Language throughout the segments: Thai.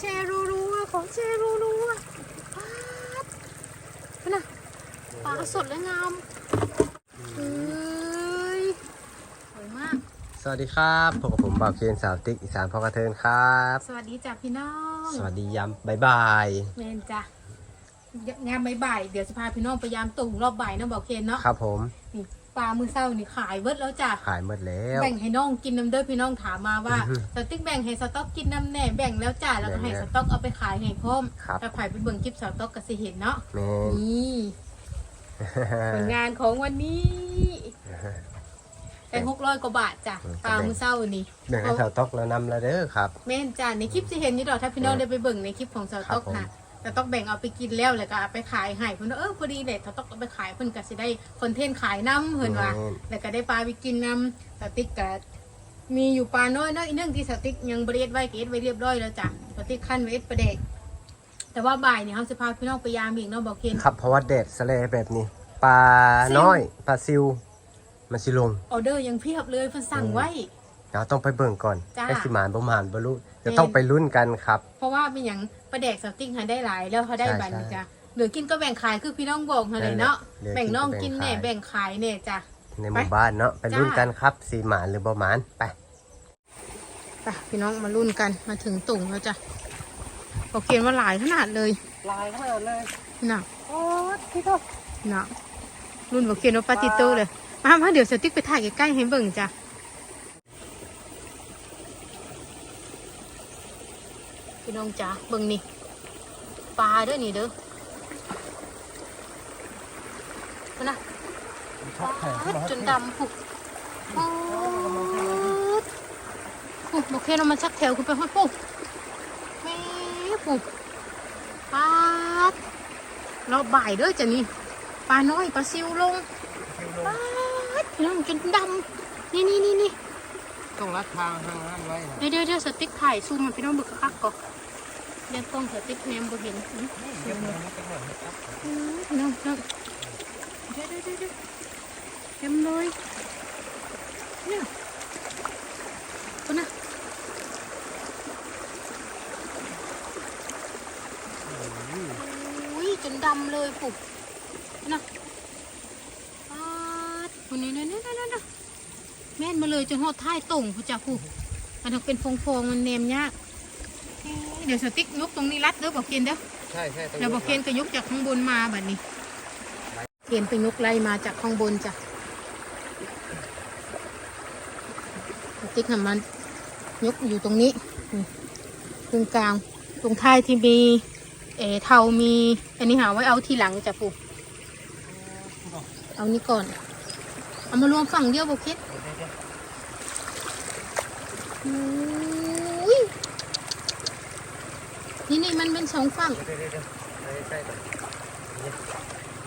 แชร์รัวๆขอแชร์รัวๆป๊าดนั่นน่ะปลาสดและงามเฮ้ยสวยมาก สวัสดีครับพบกับผมบ่าวเคนสาวติ๊กอีสานพอกระเทินครับ สวัสดีจ้ะพี่น้องสวัสดียามบายบายเมนจ้ะงามบ่ายๆเดี๋ยวจะพาพี่น้องไปยามตุ่งรอบบ่ายเน้องบอกเคนเนาะครับผมนี่ ปลามือเศร้านี่ขายเบิดแล้วจ้ะ ขายหมดแล้ว แบ่งให้น้องกินน้ำเด้อพี่น้องถามมาว่าอือฮึสติ๊กแบ่งให้สต๊อกกินน้ำแหน่แบ่งแล้วจ้ะแล้วก็ให้แบ่งสแล้วต๊อกเอาไปขายให้พร้อมครับถ้าผ่ายไปเบิ่งคลิปสต๊อกก็สิเห็นเนาะแมนนี่ผลงานของวันนี้ได้หกร้อยกว่าบาทจ้ะปลามือเศร้านี่แบ่งให้สาวตอกแล้วนำแล้วเด้อครับ แม่นจ้ะในคลิปสิเห็นนี่ดอกถ้าพี่น้องเออได้ไปเบิ่งในคลิปของสต๊อกครับผม ค่ะ สต๊อกแบ่งเอาไปกินแล้วแล้วก็เอาไปขายให้เพิ่นว่าเออพอดีเลยสต๊อกเอาไปขายเพิ่นก็สิได้คอนเทนต์ขายน้ำเพิ่นว่าแม่นแล้วก็ได้ปลาไปกินน้ำสติ๊กก็มีอยู่ปลาน้อยเนาะอีกเนื่องที่สติ๊กยังบริเอตไว้เกตไว้เรียบร้อยแล้วจ้ะสติ๊กขั้นไว้เอ็ดประเดกแต่ว่าบ่ายเนี่ยเขาจะพาพี่น้องไปยามอีกเนาะบอกเคนครับเพราะว่าแดดสะเลแบบนี้ปลาซิวน้อยปลาซิวมันสิลงออเดอร์ยังเพียบเลยเพิ่นสั่งไว้เราต้องไปเบิ่งก่อนจ้าให้สิหมานบ่หมานบ่รู้เดี๋ยวแม่นต้องไปลุ้นกันครับ เพราะว่าเป็นอย่าง ประเดกสติ๊กหาได้หลายแล้วเขาได้ใช่บัตรใช่จ้ะเหลือกินก็แบ่งขายคือพี่น้องบอกอะไรเนาะเหลือกินแบ่งน้องก็แบ่งกินเนี่ยขายแบ่งขายเนี่ยจ้ะในหมู่บ้านเนาะไปลุ้นจ้ากันครับสีหมานหรือบ่หมานไปไปพี่น้องมารุ่นกันมาถึงตุ่งแล้วจ้ะบอกเคนว่าหลายขนาดเลยลายขนาดเลยน่ะโอ้ที่ก็น่ะรุ่นบอกเคนว่าปาติโตเลยมามาเดี๋ยวสติ๊กไปถ่ายใกล้ๆให้เบิ่งจ้ะ พี่น้องจ้ะเบิ่งนี่ปลาเด้อนี่เด้อมานะชอบแข็งจนดำผุกโอ้ดโอ้บอกเคนเอามาชักแถวคุณไปห้อยปุ๊บแม่ปุ๊บปลาดเราบ่ายเด้อจ้ะนี่ปลาน้อยปลาซิวลงปาดพี่น้องจนดำนี่นี่นี่นี่ต้องรัดทางทางนั้นไว้นะเดี๋ยวเดี๋ยวเดี๋ยวสติ๊กถ่ายซูมมันพี่น้องบึกคักก่อน เดี๋ยวกล้องสติ๊กแนมบ่เห็นอื้ออื้อน้องน้องเดี๋ยวเดี๋ยวเดี๋ยวเดี๋ยวเต็มเลยเนี่ยคนน่ะอุ้ยจนดำเลยปุ๊บน่ะปาดคนนี้นี่ยเนี่ยเนี่นี่แม่นมาเลยจนหอดท้ายตุ่งผู้จ่าผู้มันถึงเป็นฟองๆมันเนมยาก เอ๊ะเดี๋ยวสติ๊กยกตรงนี้รัดเด้อบอกเคนเด้อใช่ใช่แล้วบอกเคนก็ยกจากข้างบนมาแบบนี้เคนไปยกไล่มาจากข้างบนจ้ะสติ๊กน่ะมันยกอยู่ตรงนี้นี่ตรงกลางตรงท้ายที่มีเออเทามีอันนี้หาไว้เอาทีหลังจ้ะปู่เอานี่ก่อน เอามารวมฝั่งเดียวบอกเคน อุ้ย นี่นี่มันเป็นสองฝั่ง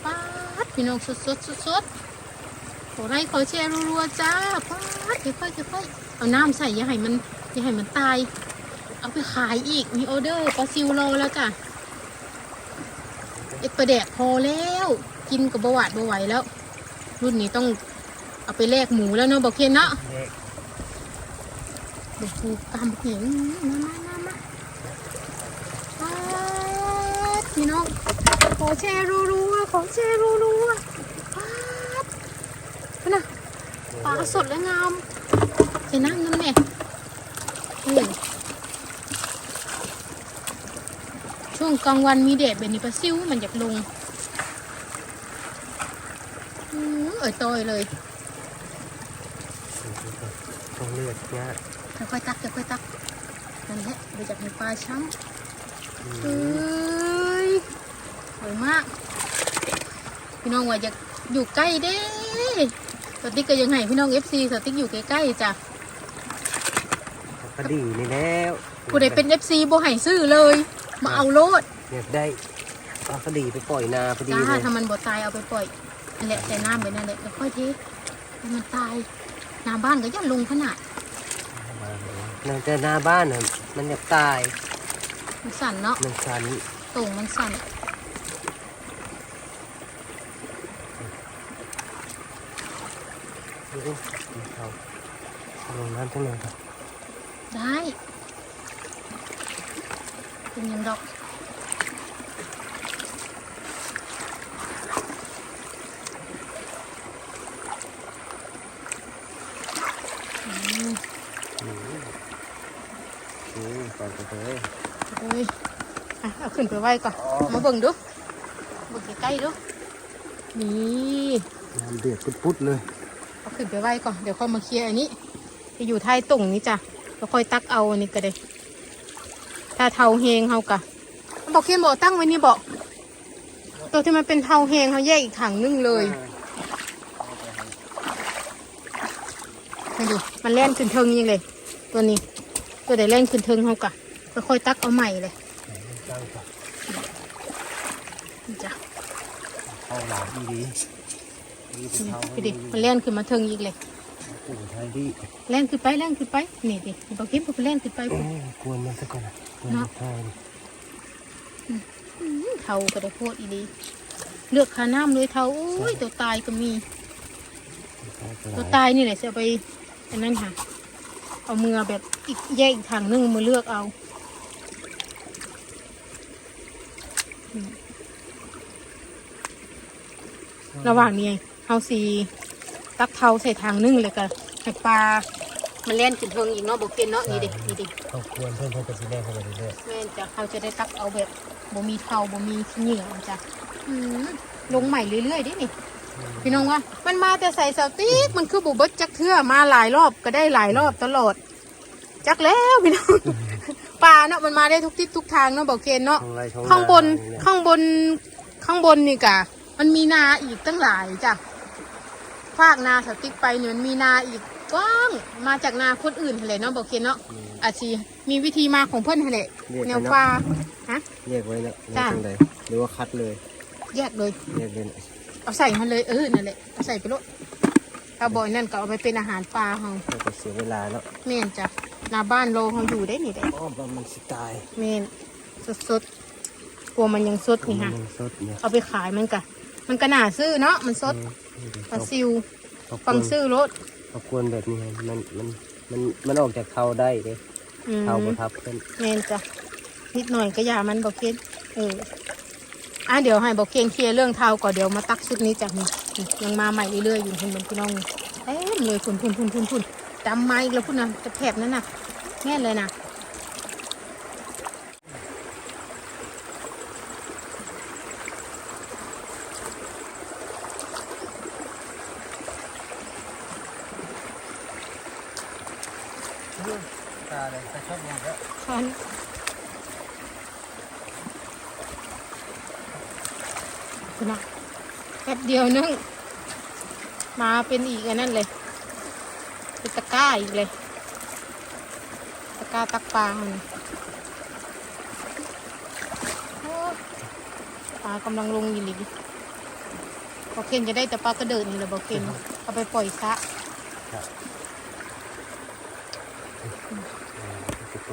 ป้าดพี่น้องสดสดสดสดขอไลค์ขอแชร์รัวๆจ้าป้าดเดี๋ยวค่อยเดี๋ยวค่อยเอาน้ำใส่อย่าให้มันอย่าให้มันตาย เอาไปขายอีกมีออเดอร์ปลาซิวโลแล้วจ้ะเอ็ดประแดกพอแล้ว กินกับบหวาดบไหวแล้ว รุ่นนี้ต้องเอาไปแลกหมูแล้วเนาะบอกเคนเนาะเดี๋ยวกูกำเหงมามามามาป๊าดพี่น้อง ข อแชร์รัวๆขอแชร์รัวๆป๊าดไปนะปลาสดและงามใส่น้ำน้ำแม่นี่ช่วงกลางวันมีแดดแบบนี้ปลาซิวมันอยากลงอือเอ่ยตอยเลยต้องเลือดเนี่ยค่อยๆตักค่อยๆตักนั่นแหละไปจากในปลาช้ำเอ้ย สวยมาก พี่น้องว่าจะอยู่ใกล้เด้สติ๊กก็ยังไงพี่น้องเอฟซีสติ๊กอยู่ใกล้ๆจ้ะก็ดีนี่แล้วผู้ใดเป็นเอฟซีโบให้ซื้อเลย มาเอาโลดอยากได้เอาคดีไปปล่อยนาพอดีจ้าเลยถ้ามันบ่ตายเอาไปปล่อยนั่นแหละใส่น้ำไปนั่นแหละแล้วค่อยเทให้มันตายหน้าบ้านก็ยันลงขนาดนั่นแต่หน้าบ้านน่ะมันอยากตาย มันสั่นเนาะมันสันโต่งมันสั่น ดูดิเขาลงน้ำทั้งนั้นครับได้เป็นยังดอกอืมอืมปล่อยไปเลยเอ้ยอะเอาขึ้นไปไว้ก่อน มาเบิ่งดูเบิ่งใกล้ๆดู นี่น้ำเดือดพุดๆเลยเอา ขึ้นไปไว้ก่อน เดี๋ยวค่อยมาเคลียร์อันนี้จะอยู่ท้ายตุ่งนี้จ้ะแล้วค่อยตักเอาอันนี้ก็ได้ ถ้าเทาเฮงเฮากะบอกเคียนบอกตั้งไว้นี่บอก ตัวที่มันเป็นเทาเฮงเขาแยกอีกถังนึงเลยมาดูมันแล่นขึ้นเทิงยังเลย ตัวนี้ ตัวไหนแล่นขึ้นเทิงเฮากะแล้วค่อยตักเอาใหม่เลยตั้งก่อนนี่จ้ะเข้าหลามดีดีเป็นเท้า ไปดิมันเล่นขึ้นมาเทิงอีกเลยปู่ไทยดีเล่นขึ้นไปเล่นขึ้นไปนี่ดิบอกคิดบอกเล่นขึ้นไปโอ้ปุ๊บกวนมันซะก่อนนะกวนมันเข้าดิอื้อเทาก็ได้โพดอีดีเลือกขาน้ำเลยเทาโอ้ยตัวตายก็มีเข้าไปตัวตายนี่แหละจะเอาไปอันนั้นค่ะ เอามือแบบอีกแยกอีกทางนึงมาเลือกเอาอืมระหว่างนี้ เอาสีตักเทาใส่ทางนึงเลยกันให้ปลามันเล่นขึ้นเทิงอีกเนาะบอกเกนเนาะนี่ดินี่ดิเขาควรเพิ่มเพิ่มเป็นสีแดงเข้าไปเรื่อยแม่นจะเขาจะได้ตักเอาแบบบ่มีเทาบ่มีขี้เหนียวจ้ะอืมลงใหม่เรื่อยๆดินี่พี่น้องว่ามันมาแต่ใส่เสาติ๊กมันคือบุบเบิดจักเทื่อมาหลายรอบก็ได้หลายรอบตลอด จักแล้วพี่น้องปลาเนาะมันมาได้ทุกทิศทุกทางเนาะบอกเคนเนาะๆของไรของข้างบนเยข้างบนข้างบนนี่กะ มันมีนาอีกตั้งหลายจ้ะ ภาคนาสติ๊กไปเนี่ยมันมีนาอีกกว้างมาจากนาคนอื่นเลยเนาะบอกเคนเนาะอืมอาชีมีวิธีมาของเพื่อนหั่นแหละเรียกแนไปวเนาะปลาฮะเรียกไว้เนาะจ้ะเรียกตรงไหนหรือว่าคัดเลย แยกเลยเรียกเลยนะเอาใส่มันเลยเออนั่นแหละเอาใส่ไปรถถ้าบ่อยนั่นก็เอาไปเป็นอาหารปลาเฮาไม่ต้องเสียเวลาเนาะแม่นจ้ะหน้าบ้านโลเฮาอยู่ได้นี่ได้อ้อมว่ามันสไตล์แม่นสดสดๆกลัวมันยังสดนี่ฮะมันสดเนี่ยเอาไปขายมันกะมันก็น่าซื้อเนาะมันสด ปลาซิวเขาฟังซื้อรถเขาควรแบบนี้ไงมันมันมันมันออกจากเทาได้เลยอืมเทาประทับขึ้นแม่นจ้ะนิดหน่อยก็อย่ามันบอกเคนเอออะเดี๋ยวให้บอกเคนเคลียร์เรื่องเท้าก่อนเดี๋ยวมาตักชุดนี้จากนี่นี่ยังมาใหม่เรื่อยๆอยู่คุณเหมือนพี่น้องนี่เต็มเลยพุ่นพุ่นพุ่นพุ่นพุ่นจำไม้อีกแล้วพุ่นนะจะแผบนั่นน่ะแง่เลยนะ ตาเลยต่ชอบมากแล้วช้อนคุณนะแป๊บเดียวนึง มาเป็นอีกอันนั่นเลยเป็นตะกร้าอีกเลย ตะกร้าตักปลาโอ้ปลากำลังลงอยู่เลยบอกเคนจะได้แต่ปลากระเดิดนี่แหละบอกเคนเอาไปปล่อยซะ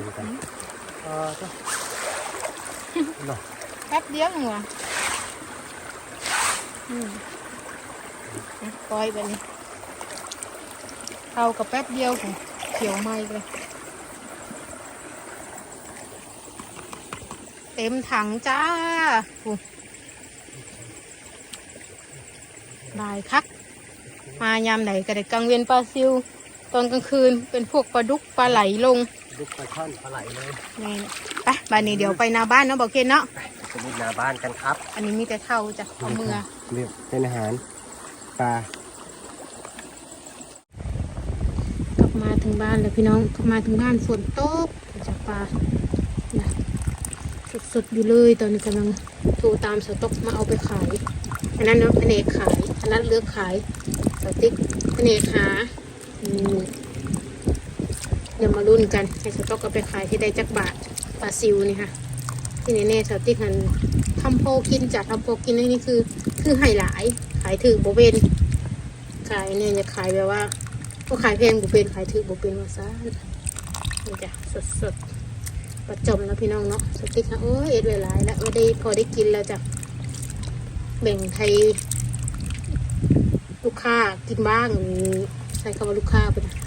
ติดตัวกันเออจ้ะเนาะแป๊บเดียวเองวะอืมอะปล่อยไปเลยเอากับแป๊บเดียวของเขียวไหมเลยเต็มถังจ้าโอ้ลายคัก มายามไหนก็ได้กลางเวียนปลาซิว ตอนกลางคืนเป็นพวกปลาดุกปลาไหลลง ลูกปลาช่อนปลาไหลเลยนี่ไปบ้านนี้เดี๋ยวไปนาบ้านเนาะบอกเคนเนาะสมุดหน้าบ้านกันครับ อันนี้มีแต่เท่าจ้ะเอามือเรียกเป็นอาหารปลากลับมาถึงบ้านแล้วพี่น้องกลับมาถึงบ้านฝนตกจากปลานะสดๆอยู่เลยตอนนี้กำลังโทรตามสต๊อกมาเอาไปขายอันนั้นเนาะแผนกขายอันนั้นเลือกขายสติ๊กแผนกหาอืม เดี๋ยวมารุ่นกันให้สต๊อกเอาไปขายที่ได้จักบาทปลาซิวนี่ค่ะ ที่แน่ๆสติ๊กหันทำโพกินจากทำโพกินนี่นี่คือ คือไฮหลาย ขายถือโบเวนขายเนี่ยจะขายแบบว่าก็ขายแพงบุเป็นขายถือบุเป็นว่าซ่านนี่จ้ะสดสดๆประจมแล้วพี่น้องเนาะสติ๊กนะโอ้ยเอ็ดไว้หลายแล้วไม่ได้พอได้กินแล้วจ้ะแบ่งไทย ลูกค้ากินบ้างใช้คำว่าลูกค้าไปนะ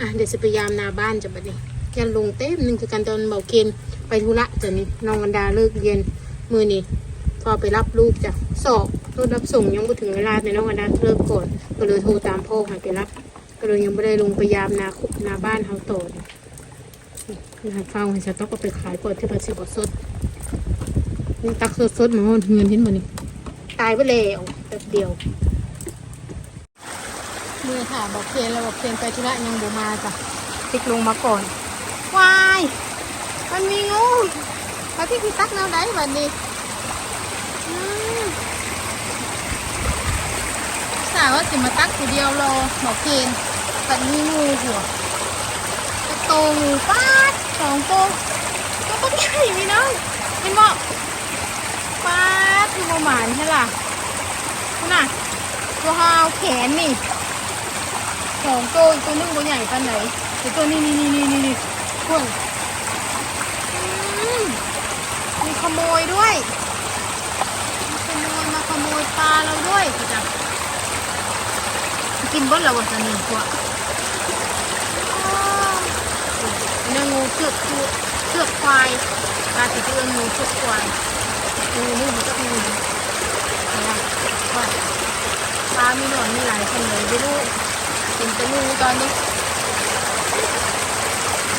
อะเดี๋ยวจะพยายามนาบ้านจะบัดนี้ยันลงเต็มหนึ่งคือกันตอนเบาเคนไปธุระจ้ะนี่น้องกันดาเลิกเรียนมือนี่พอไปรับลูกจ้ะสอบรถรับส่งยังไม่ถึงเวลาแต่น้องกันดาเลิกก่อนก็เลยโทรตามพ่อให้ไปรับ ก็เลยยังไม่ได้ลงไปยามนาคุนาบ้านเขาต่อนี่หันฟังให้ฉันต้องก็ไปขายก่อนที่พันสิบสดนี่ตักสดๆมาหอนเงินเห็นบ่นี่ตายไปแล้วแป๊บเดียว มือค่ะบอกเพียนแล้วบอกเพียนไปธุระยังบูมาจ้ะติ๊กลงมาก่อนวายมันมีงูมาที่พี่ตักแนวไหนแบบนี้อืมสาวว่าสิมาตักคนเดียวรอบอกเพียนแบบมีงูหัวกระโตงูป้าดสองตัวก็ต้องใหญ่พี่น้องเห็นบอกป้าดคือประมาณใช่ล่ะคุณน่ะตัวหาวแขนนี่ สองตัวอีกตัวนึงตัวใหญ่ปันไหนแต่ตัวนี้นี่นี่นี่นี่นี่พวกมมีขโมยด้วยมีขโมยมาขโมยปลาเราด้วยจ้ะกินบิ้ลเราวันนี้พวกอ้าเนื้องูเชือกชูเชือกควายปลาติดเอื้องูเชือกควายงูนี่มันก็งูนะว่าปลามีหนอนมีหลายคนเลยไม่รู้ เป็นตะงูตอนนี้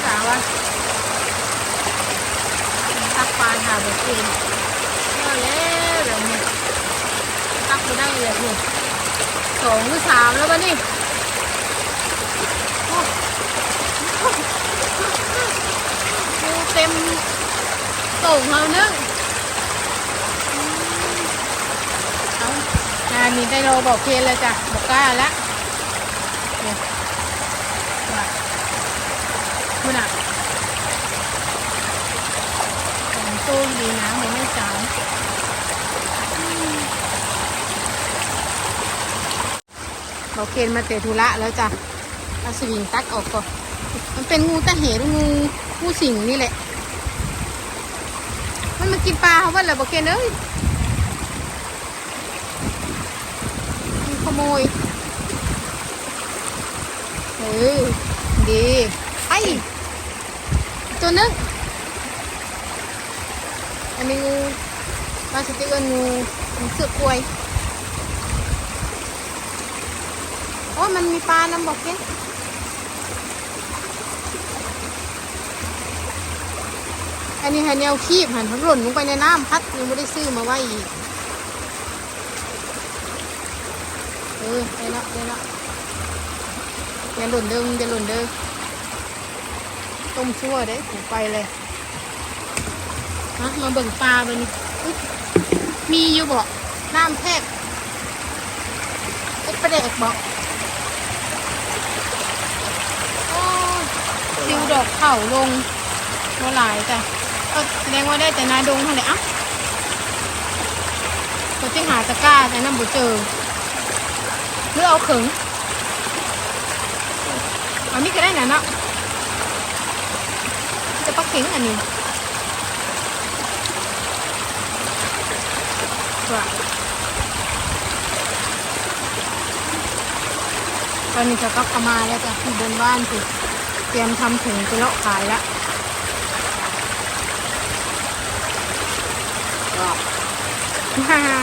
สาวว่าตักปลาหาแบบเองก็แล้วแบบนี้ตักไม่ได้เลยนี่สองหรือสามแล้วบ้านี่ดูเต็มโต่งเราเนึงอืมเอางานนี้ได้โลบอกเพลแล้วจ้ะบอกกล้าแล้ว เนี่ยว่าคุณอะ งดีนะมันไม่สามเราเคนมาเตะธุระแล้วจ้ะเอาสวิงตักออกก่อนมันเป็นงูตะเหรองูงูสิงนี่แหละ มันมากินปลาเขาบ้าเหรอบอกเคนเอ้ยมันขโมยเออดีไอ้ตัวนึง อันนี้งูปลาสติกเกอร์งูงูเสือกล้วยโอ้มันมีปลาน้ำบอกเนี้อันนี้ให้แนวคีบหันทั้งหล่นลงไปในน้ำพัดยังไม่ได้ซื้อมาไว้อีกเออได้แล้วได้แล้วอย่าหล่นเด้อมึงอย่าหล่นเด้อต้มชั่วเด้ถูไปเลย ฮะมาเบิ่งปลาไปนี่มีอยู่บ่น้ำแทกเอ็ดประเดกบอกอ้ซิวดอกเข่าลงโมหลายจ้ะก็แสดงว่าได้แต่นาดงเท่าไหร่อะคนที่หาตะกร้าแต่น้ำบ่เจอหรือเอาเขิงอันนี้ก็ได้นะเนาะจะปักเข็งอันนี้ ว่าตอนนี้จะกลับมาแล้วจ้ะที่บนบ้านสิเตรียมทำถุงไปเลาะขายแล้วฮ่าฮ่า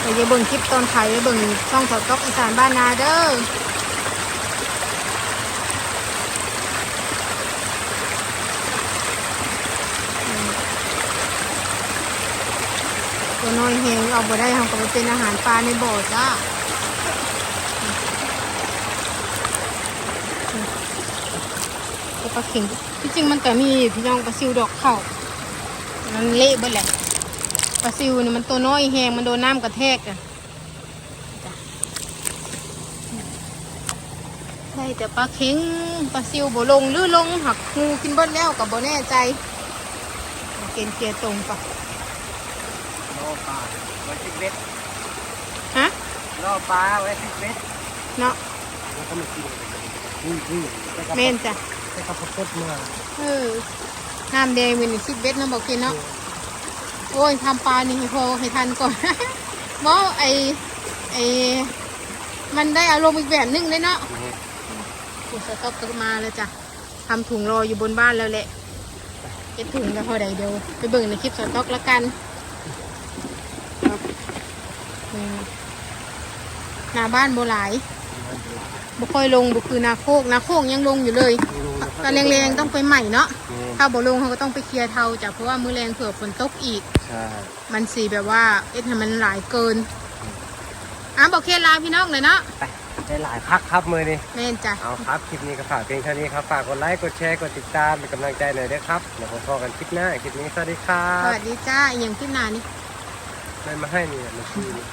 เดี๋ยวจะเบิ่งคลิปตอนขายไปเบิ่งช่องสอดก๊อกอีสานบ้านนาเด้ออืมตัว น้อยเฮงเอาไปได้ทำกับไปเป็นอาหารปลาในบ่อจ้าปลาเข็งที่จริงมันก็มีพี่น้องปลาซิวดอกเข่ามันเละเบิดแหละปลาซิวนี่มันตัวน้อยแหงมันโดนน้ำกระแทกอะจ้ะได้แต่ปลาเข็งปลาซิวบ่ลงหรือลงหักงูกินเบิดแล้วกับบ่แน่ใจเกณฑ์เคลียร์ตรงปะ เบ็ดฮะล่อปลาไว้ที่เบ็ดเนาะแล้วก็มากินนี่นี่ไปกับเมนจ้ะไปกับพวกเมื่อเออน้ำแดงเป็นสิบเบ็ดนะบอกกินเนาะโอ้ยทำปลานี่ให้พอให้ทันก่อนบอไอไอมันได้อารมณ์อีกแบบนึงเลยเนาะนี่ถุงสต๊อกก็มาแล้วจ้ะทำถุงรออยู่บนบ้านแล้วแหละเก็บถุงแล้วพอใดเดียวไปเบิ่งในคลิปสต๊อกแล้วกันอืมห น้าบ้านโบหลายบ่ค่อยลงบ่คือนาโคกนาโคกยังลงอยู่เลยตอนแรงๆต้องไปใหม่เนาะนี่ถ้าบ่ลงเขาก็ต้องไปเคลียร์เทาจ้ะเพราะว่ามือแรงเผื่อฝนตกอีกใช่มันสีแบบว่าเอ็ดให้มันหลายเกินอะบอกเคล็ดลาพี่น้องเลยเนาะไปได้หลายพักครับมือนี้แม่นจ้ะเอาครับคลิปนี้ก็ฝากเพียงเท่านี้ครับฝากกดไลค์กดแชร์กดติดตามเป็นกำลังใจหน่อยด้วยครับเดี๋ยวผมพอกันคลิปหน้าคลิปนี้สวัสดีครัสบวัสดีจ้าอหย่างขึ้นหนานี่ไม่มาให้นี่มันชื่อนี่